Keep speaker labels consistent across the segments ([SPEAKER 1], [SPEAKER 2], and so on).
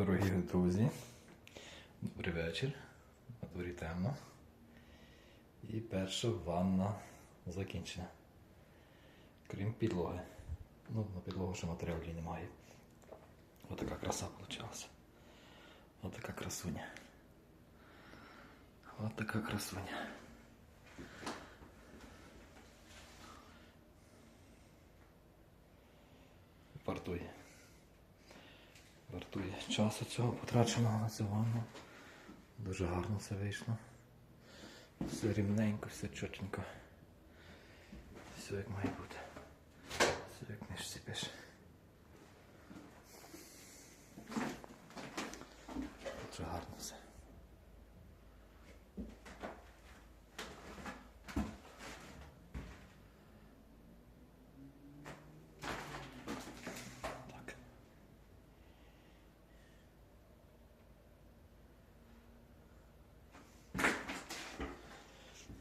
[SPEAKER 1] Дорогі друзі, добрий вечір. На дворі темно. І перша ванна закінчена. Крім підлоги. Ну, на підлогу ще матеріалів немає. Отака краса вийшла. Отака красуня. Отака красуня. Вартує. Вартує часу цього потраченого на цю ванну. Дуже гарно все вийшло. Все рівненько, все чотенько. Все як має бути. Все як книжці пише. Дуже гарно все. Так.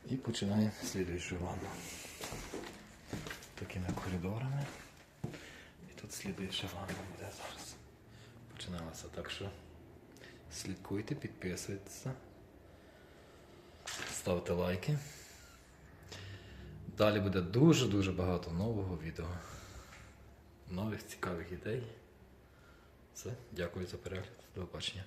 [SPEAKER 1] І починаємо слідуючу ванну. Такими коридорами. І тут слідуюча ванна буде зараз. Починалася. Так що слідкуйте, підписуйтесь, ставте лайки. Далі буде дуже-дуже багато нового відео. Нових цікавих ідей. Все, дякую за перегляд. До побачення.